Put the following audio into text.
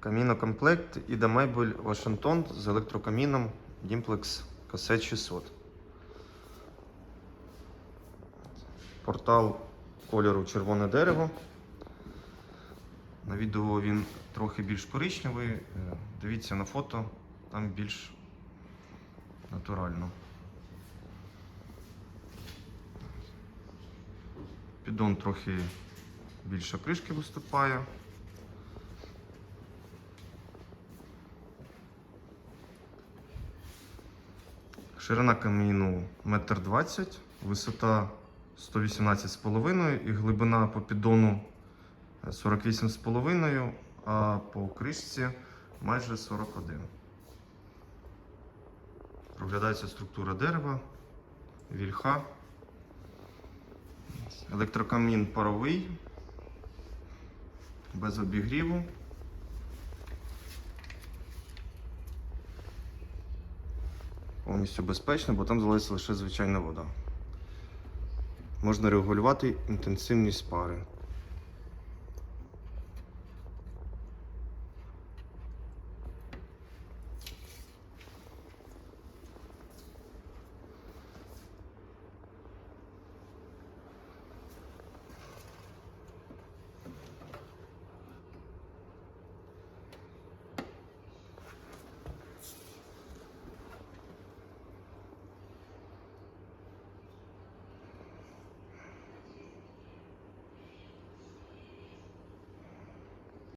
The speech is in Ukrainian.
Камінокомплект Іда Мебель Вашингтон з електрокаміном Dimplex Cassette 600. Портал кольору червоне дерево. На відео він трохи більш коричневий. Е, Дивіться на фото, там більш натурально. Піддон трохи більше кришки виступає. Ширина каміну 1,20 м, висота 118,5 і глибина по піддону 48,5, а по кришці майже 41. Проглядається структура дерева, вільха. Електрокамін паровий, без обігріву. Повністю безпечно, бо там залишиться лише звичайна вода. Можна регулювати інтенсивність пари.